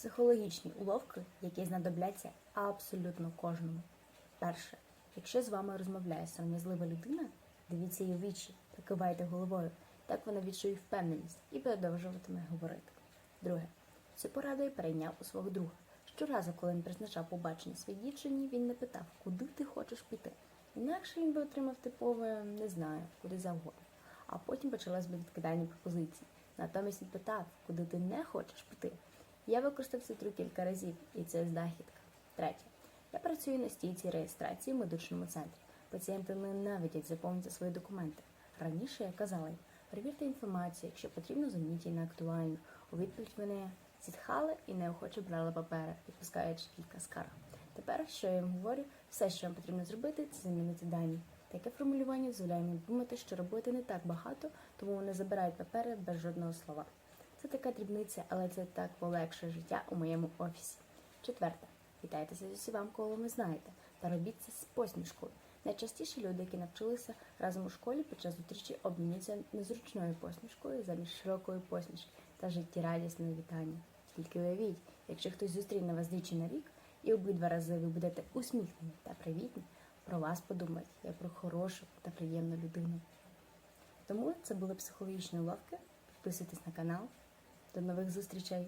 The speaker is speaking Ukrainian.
Психологічні уловки, які знадобляться абсолютно кожному. Перше, якщо з вами розмовляє сором'язлива людина, дивіться її в вічі та кивайте головою. Так вона відчує впевненість і продовжуватиме говорити. Друге, цю пораду я перейняв у свого друга. Щоразу, коли він призначав побачення своїй дівчині, він не питав, куди ти хочеш піти. Інакше він би отримав типове не знаю, куди завгодно. А потім почалось би відкидання пропозицій. Натомість він питав, куди ти не хочеш піти. Я використав цей трюк кілька разів, і це знахідка. Третє. Я працюю на стійці реєстрації в медичному центрі. Пацієнти ненавидять заповнити свої документи. Раніше я казала їм, перевірте інформацію, якщо потрібно, замініть її на актуальну. У відповідь вони зітхали і неохоче брали папери, відпускаючи кілька скарг. Тепер, що я їм говорю, все, що вам потрібно зробити, це замінити дані. Таке формулювання дозволяє їм думати, що роботи не так багато, тому вони забирають папери без жодного слова. Це така дрібниця, але це так полегшує життя у моєму офісі. Четверте. Вітайтеся з усіма, кого ви знаєте, та робіть це з посмішкою. Найчастіше люди, які навчилися разом у школі під час зустрічі обмінюються незручною посмішкою замість широкої посмішки та життєрадісного вітання. Тільки уявіть, якщо хтось зустріне вас двічі на рік, і обидва рази ви будете усміхнені та привітні, про вас подумають як про хорошу та приємну людину. Тому це були психологічні уловки. Підписуйтесь на канал. До нових зустрічей!